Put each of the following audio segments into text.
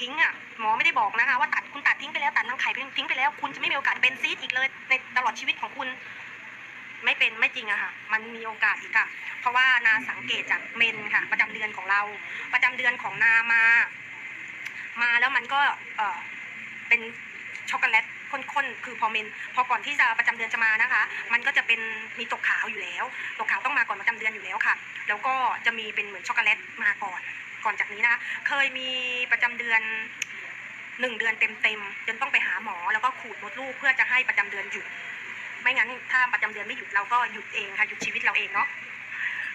ทิ้งอะหมอไม่ได้บอกนะคะว่าตัดคุณตัดทิ้งไปแล้วตัดรังไข่ทิ้งไปแล้ว คุณจะไม่มีโอกาสเป็นซีดอีกเลยในตลอดชีวิตของคุณไม่เป็นไม่จริงอะค่ะ มันมีโอกาสอีกค่ะ เพราะว่านาสังเกตจากเมนค่ะ ประจำเดือนของเรา ประจำเดือนของนามา มาแล้วมันก็เออเป็นช็อกโกแลตข้นๆ คือพอเมน พอก่อนที่จะประจำเดือนจะมานะคะ มันก็จะเป็นมีตกขาวอยู่แล้ว ตกขาวต้องมาก่อนประจำเดือนอยู่แล้วค่ะ แล้วก็จะมีเป็นเหมือนช็อกโกแลตมาก่อน ก่อนจากนี้นะคะเคยมีประจำเดือนหนึ่งเดือนเต็มๆจนต้องไปหาหมอแล้วก็ขูดมดลูกเพื่อจะให้ประจำเดือนหยุด ไม่งั้นถ้าประจำเดือนไม่หยุดเราก็หยุดเองค่ะหยุดชีวิตเราเองเนาะ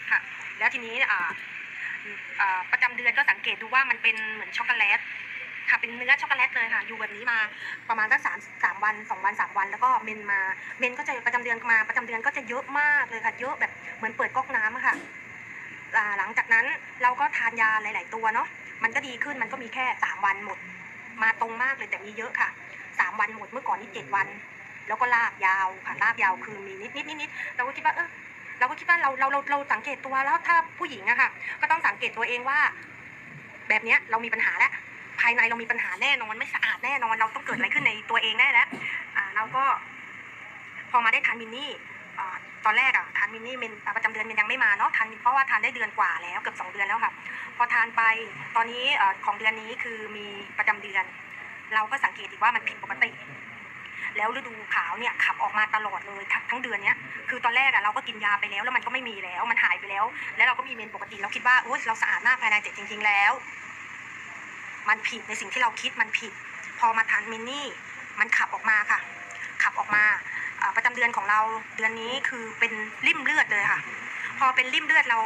ค่ะ แล้วทีนี้อ่าประจำเดือนก็สังเกตดูว่ามันเป็นเหมือนช็อกโกแลตค่ะเป็นเนื้อช็อกโกแลตเลยค่ะอยู่แบบนี้มาประมาณสักสามสามวันสองวันสามวัน แล้วก็เมนมาเมนก็จะประจำเดือนมาประจำเดือนก็จะเยอะมากเลยค่ะ เยอะแบบเหมือนเปิดก๊อกน้ำอะค่ะ หลังจากนั้นเราก็ทานยาหลาย ๆ ตัวเนาะมันก็ดีขึ้นมันก็มีแค่สามวันหมด มาตรงมากเลยแต่มีเยอะค่ะสามวันหมดเมื่อก่อนนี่เจ็ดวัน แล้วก็ลากยาวค่ะลากยาวคือมีนิดนิดนิดนิดเราก็คิดว่าเออเราก็คิดว่าเราเราเราเราสังเกตตัวแล้วถ้าผู้หญิงอะค่ะ ก็ต้องสังเกตตัวเองว่า แบบเนี้ยเรามีปัญหาแล้วภายในเรามีปัญหาแน่นอนไม่สะอาดแน่นอนเราต้องเกิดอะไรขึ้นในตัวเองแน่แล้วอ่าเราก็พอมาได้ทานมินนี่ ตอนแรกอะทานมินนี่เมนประจำเดือนมันยังไม่มาเนาะทานเพราะว่าทานได้เดือนกว่าแล้วเกือบสองเดือนแล้วค่ะพอทานไปตอนนี้ของเดือนนี้คือมีประจำเดือน เราก็สังเกตอีกว่ามันผิดปกติแล้วฤดูขาวเนี่ยขับออกมาตลอดเลยทั้งเดือนเนี้ยคือตอนแรกอะเราก็กินยาไปแล้วแล้วมันก็ไม่มีแล้วมันหายไปแล้ว แล้วเราก็มีเมนปกติเราคิดว่าโอ๊ยเราสะอาดมากภายในแต่จริง ๆ แล้ว มันผิดในสิ่งที่เราคิดมันผิด พอมาทานมินนี่มันขับออกมาค่ะ ขับออกมา ประจำเดือนของเราเดือนนี้คือเป็นริ่มเลือดเลยค่ะ พอเป็นริ่มเลือดเรา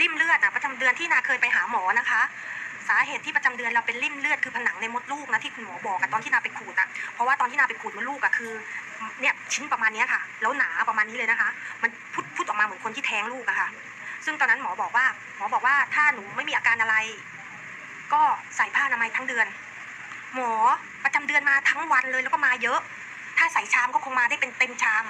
ริ่มเลือดอะประจำเดือนที่นาเคยไปหาหมอนะคะ สาเหตุที่ประจำเดือนเราเป็นริ่มเลือดคือผนังในมดลูกนะที่คุณหมอบอกอะตอนที่นาไปขูดอะเพราะว่าตอนที่นาไปขูดมดลูกอะคือเนี่ยชิ้นประมาณนี้ค่ะ แล้วหนาประมาณนี้เลยนะคะ มันพุดพุดออกมาเหมือนคนที่แท้งลูกอะค่ะ ซึ่งตอนนั้นหมอบอกว่าหมอบอกว่าถ้าหนูไม่มีอาการอะไร ก็ใส่ผ้าอนามัยทั้งเดือน หมอประจำเดือนมาทั้งวันเลยแล้วก็มาเยอะ ถ้าใส่ชามก็คงมาได้เป็นเต็มชาม